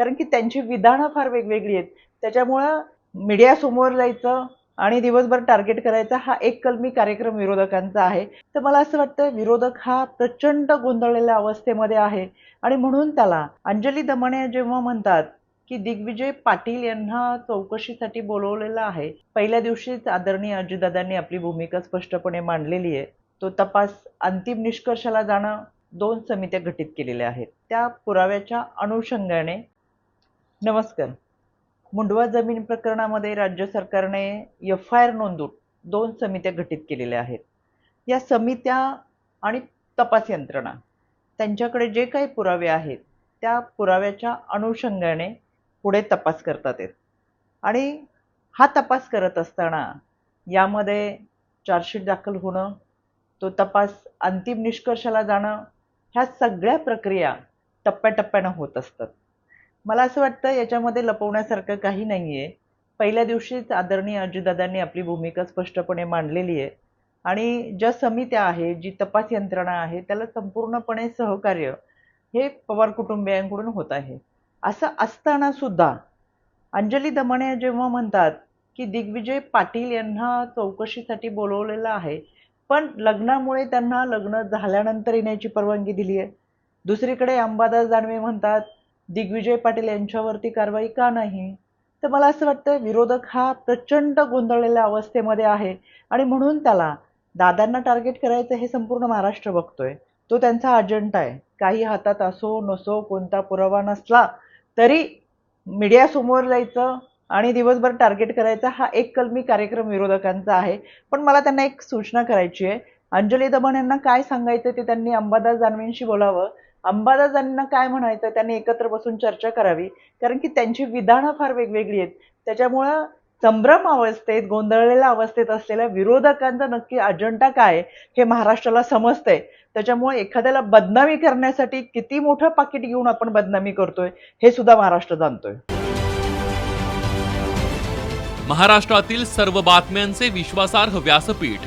कारण की त्यांची विधानं फार वेगवेगळी आहेत. त्याच्यामुळं मीडियासमोर जायचं आणि दिवसभर टार्गेट करायचा हा एक कलमी कार्यक्रम विरोधकांचा आहे. तर मला असं वाटतं विरोधक हा प्रचंड गोंधळलेल्या अवस्थेमध्ये आहे. आणि म्हणून त्याला अंजली दमणे जेव्हा म्हणतात की दिग्विजय पाटील यांना चौकशीसाठी बोलवलेलं आहे पहिल्या दिवशीच आदरणीय अजितदादांनी आपली भूमिका स्पष्टपणे मांडलेली आहे. तो तपास अंतिम निष्कर्षाला जाणं दोन समित्या घटित केलेल्या आहेत. त्या पुराव्याच्या अनुषंगाने नमस्कार. मुंडवा जमीन प्रकरणामध्ये राज्य सरकारने एफ आय आर नोंदून दोन समित्या गठीत केलेल्या आहेत. या समित्या आणि तपास यंत्रणा त्यांच्याकडे जे काही पुरावे आहेत त्या पुराव्याच्या अनुषंगाने पुढे तपास करतात आहेत. आणि हा तपास करत असताना यामध्ये चार्जशीट दाखल होणं तो तपास अंतिम निष्कर्षाला जाणं ह्या सगळ्या प्रक्रिया टप्प्याटप्प्यानं होत असतात. मला असं वाटतं याच्यामध्ये लपवण्यासारखं काही नाही आहे पहिल्या दिवशीच आदरणीय अजितदादांनी आपली भूमिका स्पष्टपणे मांडलेली आहे. आणि ज्या समित्या आहे जी तपास यंत्रणा आहे त्याला संपूर्णपणे सहकार्य हे पवार कुटुंबियांकडून होत आहे. असं असताना सुद्धा अंजली दमणे जेव्हा म्हणतात की दिग्विजय पाटील यांना चौकशीसाठी बोलवलेलं आहे पण लग्नामुळे त्यांना लग्न झाल्यानंतर येण्याची परवानगी दिली आहे दुसरीकडे अंबादास दानवे म्हणतात दिग्विजय पाटील यांच्यावरती कारवाई का नाही? तर मला असं वाटतं विरोधक हा प्रचंड गोंधळलेल्या अवस्थेमध्ये आहे आणि म्हणून त्याला दादांना टार्गेट करायचं हे संपूर्ण महाराष्ट्र बघतोय. तो त्यांचा अजेंडा आहे. काही हातात असो नसो कोणता पुरावा नसला तरी मीडियासमोर जायचं आणि दिवसभर टार्गेट करायचा हा एक कलमी कार्यक्रम विरोधकांचा आहे. पण मला त्यांना एक सूचना करायची आहे. अंजली दमन यांना काय सांगायचं ते त्यांनी अंबादास दानवेंशी बोलावं. अंबादास यांना काय म्हणायचं त्यांनी एकत्र बसून चर्चा करावी. कारण की त्यांची विधानं फार वेगवेगळी आहेत. त्याच्यामुळं संभ्रम अवस्थेत गोंधळलेल्या अवस्थेत असलेल्या विरोधकांचा नक्की अजेंडा काय हे महाराष्ट्राला समजतंय. त्याच्यामुळे एखाद्याला बदनामी करण्यासाठी किती मोठं पाकिट घेऊन आपण बदनामी करतोय हे सुद्धा महाराष्ट्र जाणतोय. महाराष्ट्रातील सर्व बातम्यांचे विश्वासार्ह व्यासपीठ